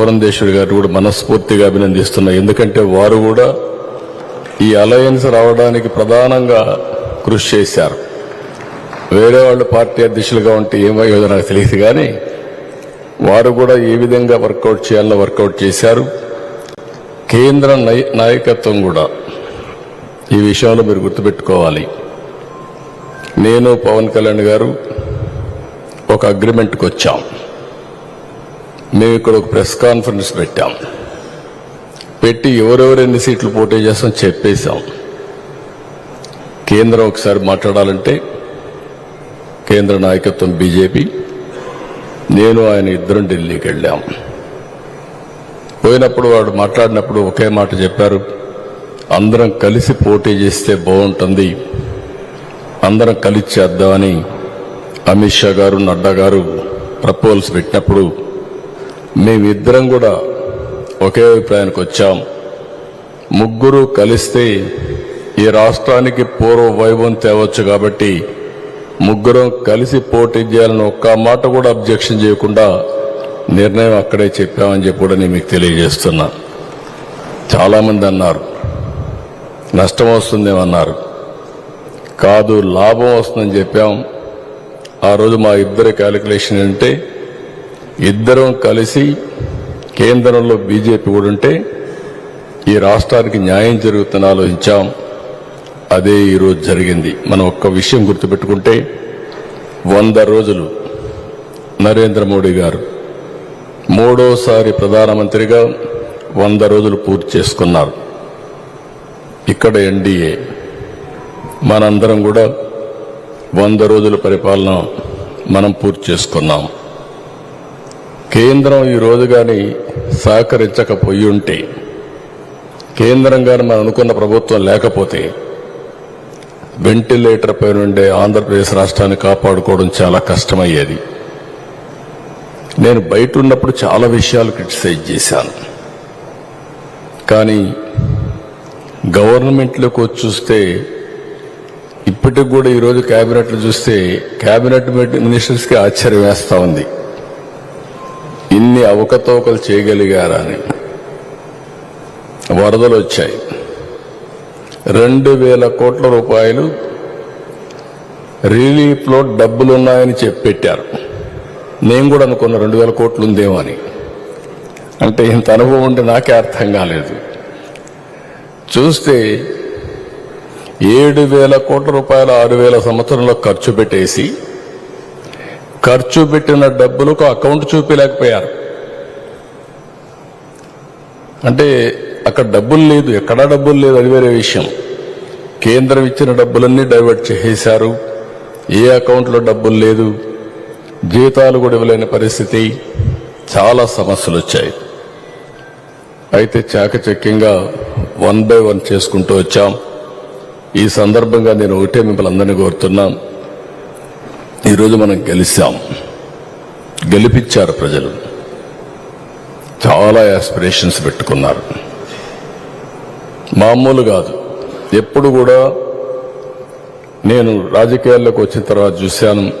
పురంధేశ్వరి గారు కూడా మనస్ఫూర్తిగా అభినందిస్తున్నా. ఎందుకంటే వారు కూడా ఈ అలయన్స్ రావడానికి ప్రధానంగా కృషి చేశారు. వేరే వాళ్ళు పార్టీ అధ్యక్షులుగా ఉంటే ఏమయ్యేదో నాకు తెలియదు కానీ వారు కూడా ఏ విధంగా వర్కౌట్ చేయాలో వర్కౌట్ చేశారు. కేంద్ర నై- నాయకత్వం కూడా ఈ విషయంలో మీరు గుర్తుపెట్టుకోవాలి. నేను పవన్ కళ్యాణ్ గారు ఒక అగ్రిమెంట్కి వచ్చాం. మేము ఇక్కడ ఒక ప్రెస్ కాన్ఫరెన్స్ పెట్టాం. పెట్టి ఎవరెవరు ఎన్ని సీట్లు పోటీ చేస్తాం చెప్పేశాం. కేంద్రం ఒకసారి మాట్లాడాలంటే కేంద్ర నాయకత్వం బీజేపీ నేను ఆయన ఇద్దరం ఢిల్లీకి వెళ్ళాం. పోయినప్పుడు వాడు మాట్లాడినప్పుడు ఒకే మాట చెప్పారు అందరం కలిసి పోటీ చేస్తే బాగుంటుంది అందరం కలిసి చేద్దామని అమిత్ షా గారు నడ్డా గారు ప్రపోజల్స్ పెట్టినప్పుడు మేమిద్దరం కూడా ఒకే అభిప్రాయానికి వచ్చాం ముగ్గురు కలిస్తే ఈ రాష్ట్రానికి పూర్వ వైభవం తేవచ్చు కాబట్టి ముగ్గురం కలిసి పోటీ చేయాలని ఒక్క మాట కూడా అబ్జెక్షన్ చేయకుండా నిర్ణయం అక్కడే చెప్పామని చెప్పి కూడా నేను మీకు తెలియజేస్తున్నా. చాలామంది అన్నారు నష్టం వస్తుందేమన్నారు. కాదు లాభం వస్తుందని చెప్పాం. ఆ రోజు మా ఇద్దరి క్యాలిక్యులేషన్ అంటే ఇద్దరం కలిసి కేంద్రంలో బీజేపీ కూడా ఉంటే ఈ రాష్ట్రానికి న్యాయం జరుగుతుందని ఆలోచించాం. అదే ఈరోజు జరిగింది. మనం ఒక్క విషయం గుర్తుపెట్టుకుంటే వంద రోజులు నరేంద్ర మోడీ గారు మూడోసారి ప్రధానమంత్రిగా వంద రోజులు పూర్తి చేసుకున్నారు. ఇక్కడ ఎన్డీఏ మనందరం కూడా వంద రోజుల పరిపాలన మనం పూర్తి చేసుకున్నాం. కేంద్రం ఈ రోజు కానీ సహకరించకపోయి ఉంటే కేంద్రం కానీ మనం అనుకున్న ప్రభుత్వం లేకపోతే వెంటిలేటర్ పై నుండే ఆంధ్రప్రదేశ్ రాష్ట్రాన్ని కాపాడుకోవడం చాలా కష్టమయ్యేది. నేను బయట ఉన్నప్పుడు చాలా విషయాలు క్రిటిసైజ్ చేశాను. కానీ గవర్నమెంట్లోకి వచ్చి చూస్తే ఇప్పటికి కూడా ఈరోజు క్యాబినెట్లు చూస్తే క్యాబినెట్ మినిస్టర్స్కి ఆశ్చర్యం వేస్తూ ఉంది. ఇన్ని అవకతవకలు చేయగలిగారా అని వరదలు వచ్చాయి రెండు వేల కోట్ల రూపాయలు రిలీఫ్లో డబ్బులు ఉన్నాయని చెప్పి పెట్టారు నేను కూడా అనుకున్న రెండు వేల కోట్లు ఉందేమో అని. అంటే ఇంత అనుభవం ఉంటే నాకే అర్థం కాలేదు. చూస్తే ఏడు వేల కోట్ల రూపాయలు ఆరు వేల సంవత్సరంలో ఖర్చు పెట్టేసి ఖర్చు పెట్టిన డబ్బులకు అకౌంట్ చూపించలేకపోయారు అంటే అక్కడ డబ్బులు లేదు ఎక్కడా డబ్బులు లేదు అది వేరే విషయం. కేంద్రం ఇచ్చిన డబ్బులన్నీ డైవర్ట్ చేసేశారు. ఏ అకౌంట్లో డబ్బులు లేదు జీతాలు కూడా ఇవ్వలేని పరిస్థితి చాలా సమస్యలు వచ్చాయి. అయితే చాకచక్యంగా వన్ బై వన్ చేసుకుంటూ వచ్చాం. ఈ సందర్భంగా నేను ఒకటే మిమ్మల్ని అందరినీ కోరుతున్నాను ఈరోజు మనం గెలిచాం. గెలిపించారు ప్రజలు. చాలా యాస్పిరేషన్స్ పెట్టుకున్నారు. మామూలు కాదు. ఎప్పుడు కూడా నేను రాజకీయాల్లోకి వచ్చిన తర్వాత చూశాను.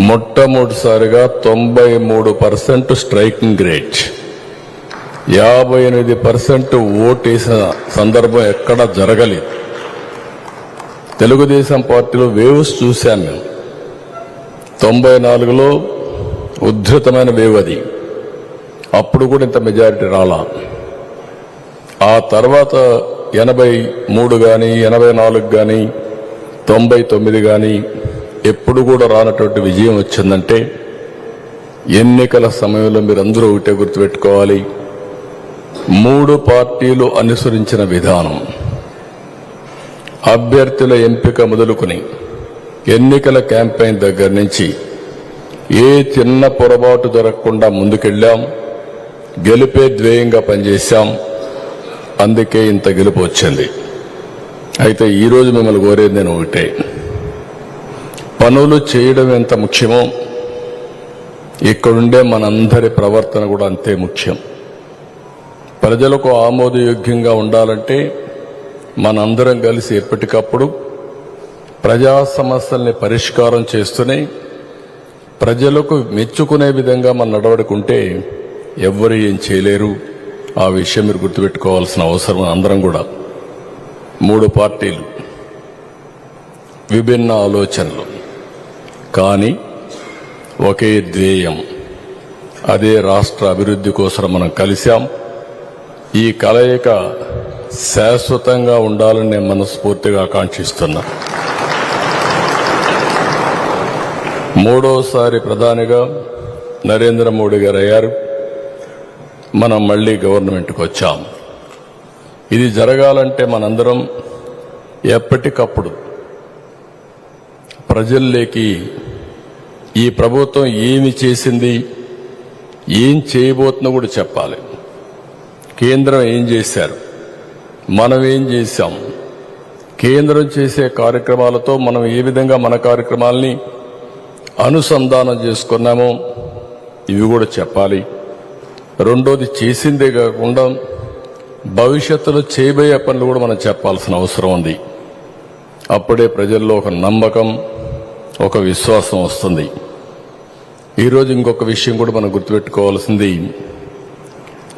మొట్టమొదటిసారిగా తొంభై మూడు పర్సెంట్ స్ట్రైకింగ్ రేట్. యాభై ఎనిమిది పర్సెంట్ ఓటేసిన సందర్భం ఎక్కడా జరగలేదు. తెలుగుదేశం పార్టీలో వేవ్స్ చూశాను మేము తొంభై నాలుగులో ఉద్ధృతమైన వేవ్ అది అప్పుడు కూడా ఇంత మెజారిటీ రాలా. ఆ తర్వాత ఎనభై మూడు కానీ ఎనభై నాలుగు కానీ తొంభై తొమ్మిది కానీ ఎప్పుడు కూడా రానటువంటి విజయం వచ్చిందంటే ఎన్నికల సమయంలో మీరందరూ ఒకటే గుర్తుపెట్టుకోవాలి. మూడు పార్టీలు అనుసరించిన విధానం. అభ్యర్థుల ఎంపిక మొదలుకొని ఎన్నికల క్యాంపెయిన్ దగ్గర నుంచి ఏ చిన్న పొరపాటు జరగకుండా ముందుకెళ్ళాం. గెలిపే ధ్యేయంగా పనిచేశాం. అందుకే ఇంత గెలుపు వచ్చింది. అయితే ఈరోజు మిమ్మల్ని కోరేది నేను ఒకటే. పనులు చేయడం ఎంత ముఖ్యమో ఇక్కడుండే మనందరి ప్రవర్తన కూడా అంతే ముఖ్యం. ప్రజలకు ఆమోదయోగ్యంగా ఉండాలంటే మనందరం కలిసి ఎప్పటికప్పుడు ప్రజా సమస్యల్ని పరిష్కారం చేస్తూనే ప్రజలకు మెచ్చుకునే విధంగా మన నడవడుకుంటే ఎవ్వరు ఏం చేయలేరు. ఆ విషయం మీరు గుర్తుపెట్టుకోవాల్సిన అవసరం అందరం కూడా. మూడు పార్టీలు. విభిన్న ఆలోచనలు. కానీ ఒకే ధ్యేయం. అదే రాష్ట్ర అభివృద్ధి కోసం మనం కలిశాం. ఈ కలయిక శాశ్వతంగా ఉండాలని నేను మనస్ఫూర్తిగా ఆకాంక్షిస్తున్నాను మూడోసారి ప్రధానిగా నరేంద్ర మోడీ గారు అయ్యారు మనం మళ్ళీ గవర్నమెంట్కి వచ్చాం ఇది జరగాలంటే మనందరం ఎప్పటికప్పుడు ప్రజల్లోకి ఈ ప్రభుత్వం ఏమి చేసింది ఏం చేయబోతుందో కూడా చెప్పాలి. కేంద్రం ఏం చేశారు? మనం ఏం చేశాం? కేంద్రం చేసే కార్యక్రమాలతో మనం ఏ విధంగా మన కార్యక్రమాల్ని అనుసంధానం చేసుకున్నామో. ఇవి కూడా చెప్పాలి. రెండోది చేసిందే కాకుండా భవిష్యత్తులో చేయబోయే పనులు కూడా మనం చెప్పాల్సిన అవసరం ఉంది. అప్పుడే ప్రజల్లో ఒక నమ్మకం ఒక విశ్వాసం వస్తుంది. ఈరోజు ఇంకొక విషయం కూడా మనం గుర్తుపెట్టుకోవాల్సింది.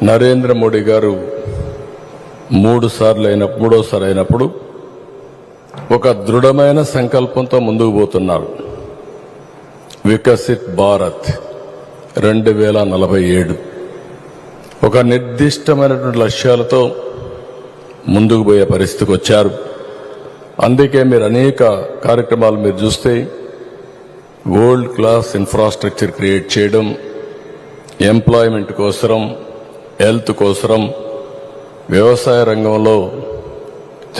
నరేంద్ర మోడీ గారు మూడు సార్లు అయిన మూడోసారి అయినప్పుడు ఒక దృఢమైన సంకల్పంతో ముందుకు పోతున్నారు. వికసిత్ భారత్ రెండు వేల నలభై ఏడు. ఒక నిర్దిష్టమైనటువంటి లక్ష్యాలతో ముందుకు పోయే పరిస్థితికి వచ్చారు. అందుకే మీరు అనేక కార్యక్రమాలు మీరు చూస్తే వరల్డ్ క్లాస్ ఇన్ఫ్రాస్ట్రక్చర్ క్రియేట్ చేయడం ఎంప్లాయ్మెంట్ కోసరం హెల్త్ కోసరం వ్యవసాయ రంగంలో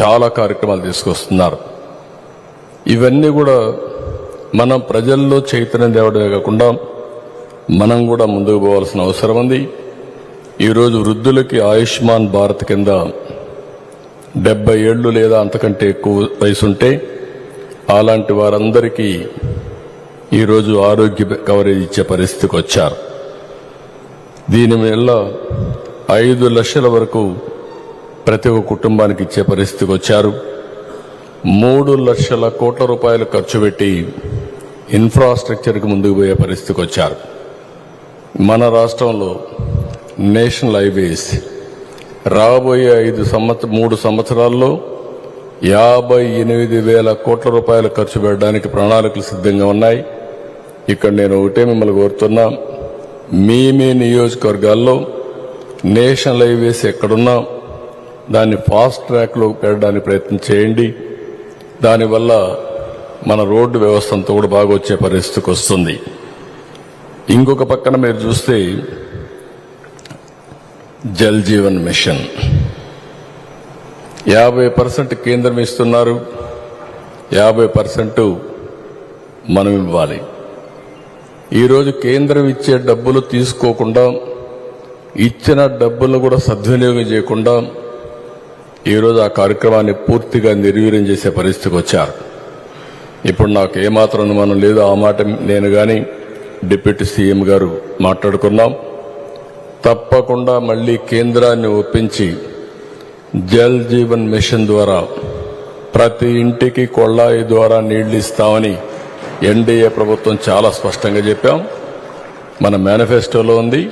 చాలా కార్యక్రమాలు తీసుకొస్తున్నారు. ఇవన్నీ కూడా మనం ప్రజల్లో చైతన్యం తేవడమే కాకుండా మనం కూడా ముందుకు పోవాల్సిన అవసరం ఉంది. ఈరోజు వృద్ధులకి ఆయుష్మాన్ భారత్ కింద డెబ్బై ఏళ్ళు లేదా అంతకంటే ఎక్కువ వయసుంటే అలాంటి వారందరికీ ఈరోజు ఆరోగ్య కవరేజ్ ఇచ్చే పరిస్థితికి వచ్చారు. దీని వల్ల ఐదు లక్షల వరకు ప్రతి ఒక్క కుటుంబానికి ఇచ్చే పరిస్థితికి వచ్చారు. మూడు లక్షల కోట్ల రూపాయలు ఖర్చు పెట్టి ఇన్ఫ్రాస్ట్రక్చర్కి ముందుకు పోయే పరిస్థితికి వచ్చారు. మన రాష్ట్రంలో నేషనల్ హైవేస్ రాబోయే ఐదు సంవత్సర మూడు సంవత్సరాల్లో యాభై ఎనిమిది వేల కోట్ల రూపాయలు ఖర్చు పెట్టడానికి ప్రణాళికలు సిద్ధంగా ఉన్నాయి. ఇక్కడ నేను ఒకటే మిమ్మల్ని కోరుతున్నా. మీ మీ నియోజకవర్గాల్లో నేషనల్ హైవేస్ ఎక్కడున్నా దాన్ని ఫాస్ట్ ట్రాక్లో పెట్టడానికి ప్రయత్నం చేయండి. దానివల్ల మన రోడ్డు వ్యవస్థ అంతా కూడా బాగా వచ్చే పరిస్థితికి వస్తుంది. ఇంకొక పక్కన మీరు చూస్తే జల్ జీవన్ మిషన్. యాభై పర్సెంట్ కేంద్రం ఇస్తున్నారు. యాభై పర్సెంట్ మనం ఇవ్వాలి. ఈరోజు కేంద్రం ఇచ్చే డబ్బులు తీసుకోకుండా ఇచ్చిన డబ్బులను కూడా సద్వినియోగం చేయకుండా ఈరోజు ఆ కార్యక్రమాన్ని పూర్తిగా నిర్వీర్యం చేసే పరిస్థితికి వచ్చారు. ఇప్పుడు నాకు ఏమాత్రం అనుమానం లేదు. ఆ మాట నేను కానీ డిప్యూటీ సీఎం గారు మాట్లాడుకున్నాం. తప్పకుండా మళ్ళీ కేంద్రాన్ని ఒప్పించి జల్ జీవన్ మిషన్ ద్వారా ప్రతి ఇంటికి కొళ్ళాయి ద్వారా నీళ్ళు ఇస్తామని ఎన్డీఏ ప్రభుత్వం చాలా స్పష్టంగా చెప్పాం. మన మేనిఫెస్టోలో ఉంది.